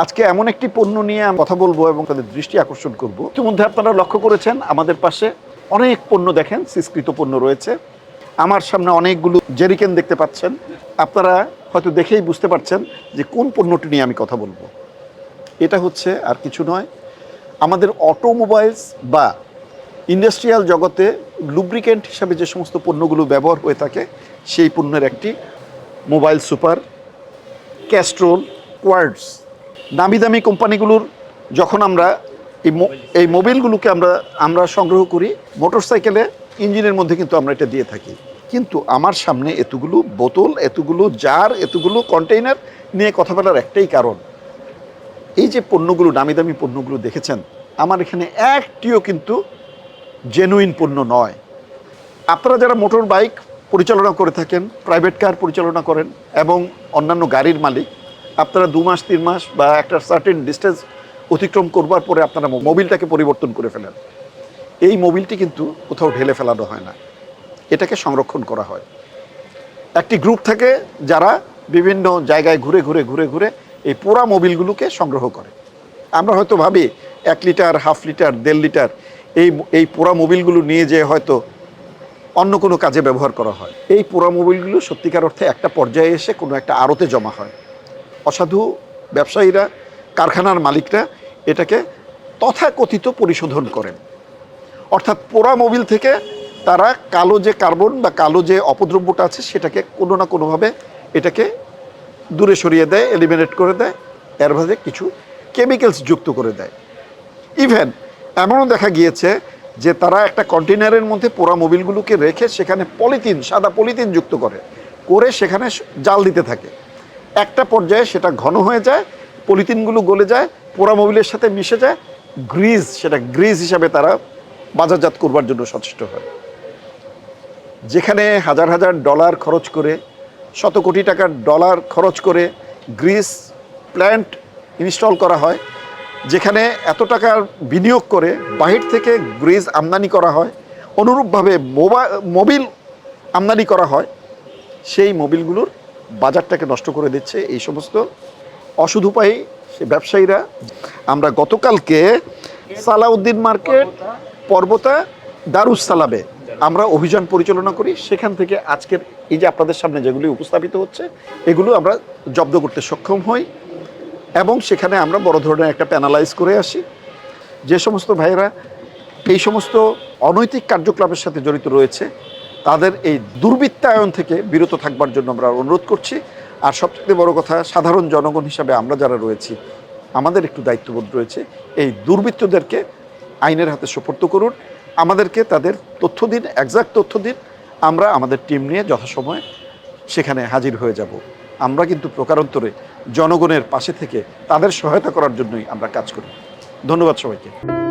আজকে এমন একটি পণ্য নিয়ে আমি কথা বলব এবং তাদের দৃষ্টি আকর্ষণ করব। ইতিমধ্যে আপনারা লক্ষ্য করেছেন, আমাদের পাশে অনেক পণ্য দেখেন সিসকৃত পণ্য রয়েছে। আমার সামনে অনেকগুলো জেরিকেন দেখতে পাচ্ছেন। আপনারা হয়তো দেখেই বুঝতে পারছেন যে কোন পণ্যটি নিয়ে আমি কথা বলব। এটা হচ্ছে আর কিছু নয়, আমাদের অটোমোবাইলস বা ইন্ডাস্ট্রিয়াল জগতে লুব্রিকেন্ট হিসাবে যে সমস্ত পণ্যগুলো ব্যবহার হয়ে থাকে, সেই পণ্যের একটি মোবাইল সুপার, ক্যাস্ট্রোল কোয়ার্ডস দামি দামি কোম্পানিগুলোর যখন আমরা এই এই মোবিলগুলোকে আমরা আমরা সংগ্রহ করি মোটর সাইকেলে ইঞ্জিনের মধ্যে কিন্তু আমরা এটা দিয়ে থাকি। কিন্তু আমার সামনে এতগুলো বোতল, এতগুলো জার, এতগুলো কন্টেইনার নিয়ে কথা বলার একটাই কারণ। এই যে পণ্যগুলো, দামি দামি পণ্যগুলো দেখেছেন, আমার এখানে একটিও কিন্তু জেনুইন পণ্য নয়। আপনারা যারা মোটর বাইক পরিচালনা করে থাকেন প্রাইভেট কার পরিচালনা করেন এবং অন্যান্য গাড়ির মালিক আপনারা দু মাস, তিন মাস বা একটা সার্টেন ডিস্টেন্স অতিক্রম করবার পরে আপনারা মোবিলটাকে পরিবর্তন করে ফেলেন। এই মোবিলটি কিন্তু কোথাও ঢেলে ফেলানো হয় না। এটাকে সংরক্ষণ করা হয়। একটি গ্রুপ থাকে যারা বিভিন্ন জায়গায় ঘুরে ঘুরে ঘুরে ঘুরে এই পোড়া মোবিলগুলোকে সংগ্রহ করে। আমরা হয়তো ভাবি এক লিটার, হাফ লিটার, দেড় লিটার এই এই পোড়া মোবিলগুলো নিয়ে যেয়ে হয়তো অন্য কোনো কাজে ব্যবহার করা হয়। এই পোড়া মোবিলগুলো সত্যিকার অর্থে একটা পর্যায়ে এসে কোনো একটা আড়তে জমা হয়। অসাধু ব্যবসায়ীরা, কারখানার মালিকরা এটাকে তথাকথিত পরিশোধন করেন। অর্থাৎ পোড়া মোবিল থেকে তারা কালো যে কার্বন বা কালো যে অপদ্রব্যটা আছে সেটাকে কোনো না কোনোভাবে এটাকে দূরে সরিয়ে দেয় এলিমিনেট করে দেয়, এর কিছু কেমিক্যালস যুক্ত করে দেয়। ইভেন এমনও দেখা গিয়েছে যে তারা একটা কন্টেনারের মধ্যে পোড়া মোবিলগুলোকে রেখে সেখানে পলিথিন সাদা পলিথিন যুক্ত করে করে সেখানে জাল দিতে থাকে। একটা পর্যায়ে সেটা ঘন হয়ে যায়, পলিথিনগুলো গলে যায় পোড়া মোবিলের সাথে মিশে যায়, গ্রিজ, সেটা গ্রিজ হিসাবে তারা বাজারজাত করবার জন্য সচেষ্ট হয়। যেখানে হাজার হাজার ডলার খরচ করে, শত কোটি টাকার ডলার খরচ করে গ্রিস প্ল্যান্ট ইনস্টল করা হয়, যেখানে এত টাকার বিনিয়োগ করে বাহির থেকে গ্রিজ আমদানি করা হয়, অনুরূপভাবে মোবাইল মোবিল আমদানি করা হয়, সেই মোবিলগুলোর বাজারটাকে নষ্ট করে দিচ্ছে। এই সমস্ত অসুধুপায়ী সে ব্যবসায়ীরা। আমরা গতকালকে সালাউদ্দিন মার্কেট পর্বতা দারুস সালাবে আমরা অভিযান পরিচালনা করি। সেখান থেকে আজকের এই যে আপনাদের সামনে যেগুলি উপস্থাপিত হচ্ছে, এগুলো আমরা জব্দ করতে সক্ষম হই এবং সেখানে আমরা বড় ধরনের একটা প্যানালাইজ করে আসি। যে সমস্ত ভাইয়েরা, এই সমস্ত অনৈতিক কার্যকলাপের সাথে জড়িত রয়েছে তাদের এই দুর্বৃত্তায়ন থেকে বিরত থাকবার জন্য আমরা অনুরোধ করছি। আর সবচেয়ে বড় কথা, সাধারণ জনগণ হিসাবে আমরা যারা রয়েছি, আমাদের একটু দায়িত্ববোধ রয়েছে, এই দুর্বৃত্তদেরকে আইনের হাতে সোপর্দ করুন। আমাদেরকে তাদের তথ্য দিন একজাক্ট তথ্য দিন। আমরা আমাদের টিম নিয়ে যথাসময়ে সেখানে হাজির হয়ে যাব। আমরা কিন্তু প্রকারান্তরে জনগণের পাশে থেকে তাদের সহায়তা করার জন্যই আমরা কাজ করি। ধন্যবাদ সবাইকে।